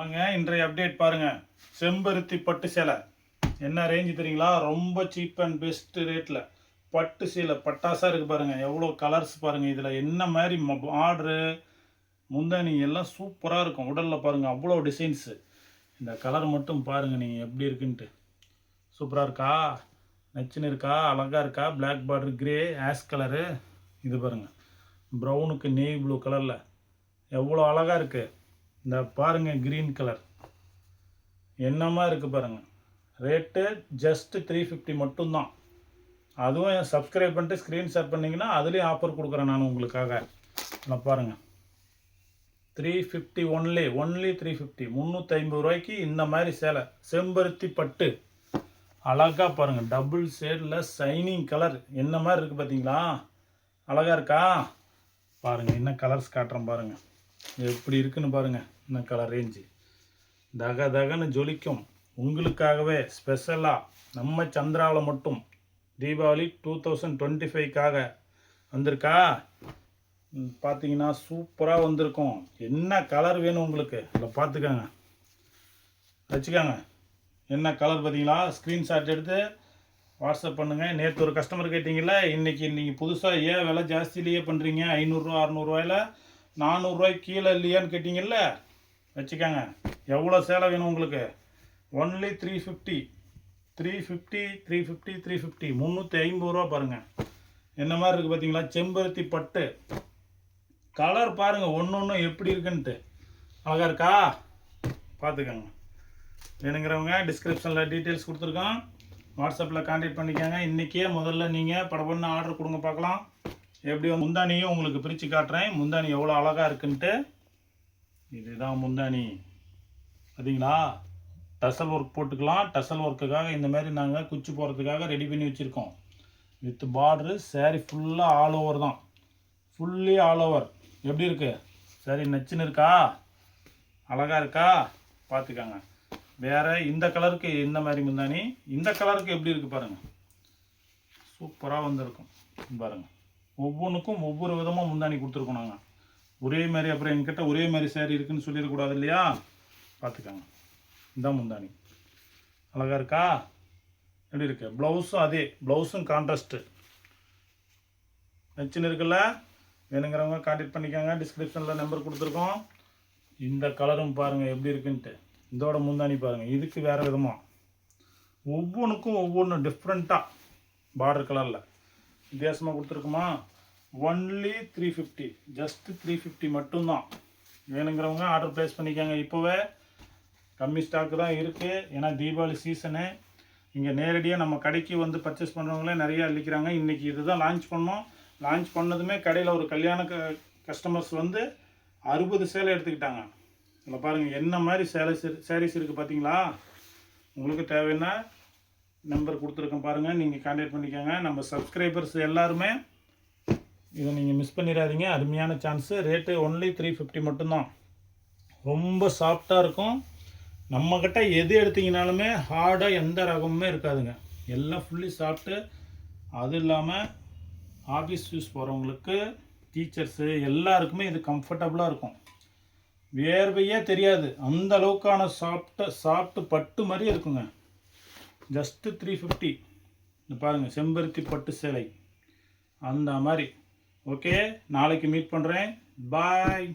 வணங்க இன்றைய அப்டேட் பாருங்க. செம்பருத்தி பட்டு சேலை. என்ன ரேஞ்சு தெரியுங்களா? ரொம்ப சீப் அண்ட் பெஸ்ட் ரேட்டில் பட்டு சேலை பட்டாசாக இருக்குது பாருங்கள் எவ்வளோ கலர்ஸ் பாருங்கள் இதில் என்ன மாதிரி ஆர்டரு முந்தானி எல்லாம் சூப்பராக இருக்கும். உடலில் பாருங்கள் அவ்வளோ டிசைன்ஸு இந்த கலர் மட்டும் பாருங்கள் நீங்கள் எப்படி இருக்குன்ட்டு. சூப்பராக இருக்கா? நச்சுன்னு இருக்கா? அழகாக இருக்கா? Black border grey ash colour இது பாருங்க. ப்ரௌனுக்கு நெய் ப்ளூ கலரில் எவ்வளோ அழகாக இருக்குது இந்த பாருங்க க்ரீன் கலர் என்னமா இருக்குது பாருங்கள் ரேட்டு ஜஸ்ட்டு த்ரீ ஃபிஃப்டி மட்டும்தான். அதுவும் என் சப்ஸ்கிரைப் பண்ணிட்டு ஸ்க்ரீன் ஷேர் பண்ணிங்கன்னா அதுலேயும் ஆஃபர் கொடுக்குறேன் நான் உங்களுக்காக. நான் பாருங்கள் three fifty only only three fifty முந்நூற்றி ஐம்பது ரூபாய்க்கு இந்த மாதிரி சேலை. செம்பருத்தி பட்டு. அழகா பாருங்கள் டபுள் ஷேடில் ஷைனிங் கலர் என்ன மாதிரி இருக்குது பார்த்தீங்களா அழகாக இருக்கா? பாருங்கள் என்ன கலர்ஸ் காட்டுறேன் பாருங்கள் எப்படி இருக்குன்னு பாருங்கள் என்ன கலர் ரேஞ்சு தக தகன்னு ஜொலிக்கும். உங்களுக்காகவே ஸ்பெஷலாக நம்ம சந்திராவில் மட்டும் தீபாவளி டூ தௌசண்ட் டுவெண்ட்டி ஃபைவ்க்காக வந்திருக்கா பார்த்தீங்கன்னா சூப்பராக வந்திருக்கும். என்ன கலர் வேணும் உங்களுக்கு? இதில் பார்த்துக்கோங்க. வச்சுக்கோங்க. என்ன கலர் பார்த்தீங்களா? ஸ்க்ரீன்ஷாட் எடுத்து வாட்ஸ்அப் பண்ணுங்கள் நேற்று ஒரு கஸ்டமர் கேட்டிங்கல்ல இன்றைக்கி நீங்கள் புதுசாக ஏன் விலை ஜாஸ்தியிலேயே பண்ணுறீங்க ஐநூறுரூவா அறநூறுவாயில் நானூறுரூவாய்க்கு கீழே இல்லையான்னு கேட்டிங்கல்ல? வச்சுக்கோங்க. எவ்வளோ சேலை வேணும் உங்களுக்கு? Only three fifty three fifty three fifty three fifty முந்நூற்றி ஐம்பது ரூபா பாருங்கள் என்ன மாதிரி இருக்குது பார்த்தீங்களா? செம்பருத்தி பட்டு. கலர் பாருங்கள் ஒன்று ஒன்று எப்படி இருக்குன்ட்டு. அழகாக இருக்கா? பார்த்துக்கோங்க. வேணுங்கிறவங்க டிஸ்கிரிப்ஷனில் டீட்டெயில்ஸ் கொடுத்துருக்கோம். வாட்ஸ்அப்பில் கான்டாக்ட் பண்ணிக்கோங்க. இன்றைக்கே முதல்ல நீங்கள் படப்பண்ண ஆர்டர் கொடுங்க பார்க்கலாம். எப்படி முந்தானியும் உங்களுக்கு பிரித்து காட்டுறேன். முந்தானி எவ்வளோ அழகாக இருக்குன்ட்டு. இதுதான் முந்தானி. பார்த்தீங்களா டசல் ஒர்க் போட்டுக்கலாம். டசல் ஒர்க்குக்காக இந்த மாதிரி நாங்கள் குச்சி போகிறதுக்காக ரெடி பண்ணி வச்சுருக்கோம். வித் பார்டரு சேரீ ஃபுல்லாக ஆல் ஓவர் தான். ஃபுல்லி ஆல் ஓவர் எப்படி இருக்கு? சரி நச்சுன்னு இருக்கா? அழகாக இருக்கா? பார்த்துக்கோங்க வேறு இந்த கலருக்கு இந்த மாதிரி முந்தானி? இந்த கலருக்கு எப்படி இருக்குது பாருங்கள் சூப்பராக வந்திருக்கும். பாருங்கள் ஒவ்வொன்றுக்கும் ஒவ்வொரு விதமாக முந்தானி கொடுத்துருக்கோம் நாங்கள் ஒரே மாதிரி அப்புறம் என்கிட்ட ஒரே மாதிரி சேரீ இருக்குன்னு சொல்லிடக்கூடாது இல்லையா? பார்த்துக்கோங்க இதான் முந்தானி அழகா இருக்கா? எப்படி இருக்கு? ப்ளவுஸும் அதே. ப்ளவுஸும் கான்ட்ராஸ்ட்டு நச்சுன்னு இருக்குல்ல? வேணுங்கிறவங்க கான்டாக்ட் பண்ணிக்கோங்க. டிஸ்கிரிப்ஷனில் நம்பர் கொடுத்துருக்கோம். இந்த கலரும் பாருங்கள் எப்படி இருக்குன்ட்டு. இதோட முந்தானி பாருங்கள் இதுக்கு வேறு விதமாக ஒவ்வொன்றுக்கும் ஒவ்வொன்றும் டிஃப்ரெண்ட்டாக பார்டர் கலரில் வித்தியாசமாக கொடுத்துருக்குமா? Only three fifty just three fifty மட்டும்தான். வேணுங்கிறவங்க ஆர்டர் ப்ளேஸ் பண்ணிக்கோங்க. இப்போவே கம்மி ஸ்டாக்கு தான் இருக்குது ஏன்னா தீபாவளி சீசனு இங்கே நேரடியாக நம்ம கடைக்கு வந்து பர்ச்சேஸ் பண்ணுறவங்களே நிறையா அள்ளிக்கிறாங்க. இன்றைக்கி இதுதான் லான்ச் பண்ணோம். லான்ச் பண்ணதுமே கடையில் ஒரு கல்யாண க கஸ்டமர்ஸ் வந்து அறுபது சேலை எடுத்துக்கிட்டாங்க. இதில் பாருங்கள் என்ன மாதிரி சேலை சேரீஸ் இருக்குது பார்த்தீங்களா உங்களுக்கு தேவைன்னா நம்பர் கொடுத்துருக்கேன் பாருங்கள் நீங்கள் கான்டாக்ட் பண்ணிக்கோங்க. நம்ம சப்ஸ்கிரைபர்ஸ் எல்லாருமே இதை நீங்கள் மிஸ் பண்ணிடாதீங்க. அருமையான chance rate only three fifty மட்டும்தான். ரொம்ப சாஃப்டாக இருக்கும். நம்மக்கிட்ட எது எடுத்தீங்கனாலுமே ஹார்டாக எந்த ரகமுமே இருக்காதுங்க. எல்லாம் ஃபுல்லி சாப்பிட்டு அது இல்லாமல் ஆஃபீஸ் யூஸ் போகிறவங்களுக்கு டீச்சர்ஸு எல்லாருக்குமே இது கம்ஃபர்டபுளாக இருக்கும். வேர்வையே தெரியாது. அந்த அளவுக்கான சாஃப்ட்டை சாஃப்ட்டு பட்டு மாதிரி இருக்குங்க. ஜஸ்ட்டு த்ரீ ஃபிஃப்டி இந்த பாருங்கள் செம்பருத்தி பட்டு சேலை. அந்த மாதிரி. ஓகே நாளைக்கு மீட் பண்ணுறேன் பாய்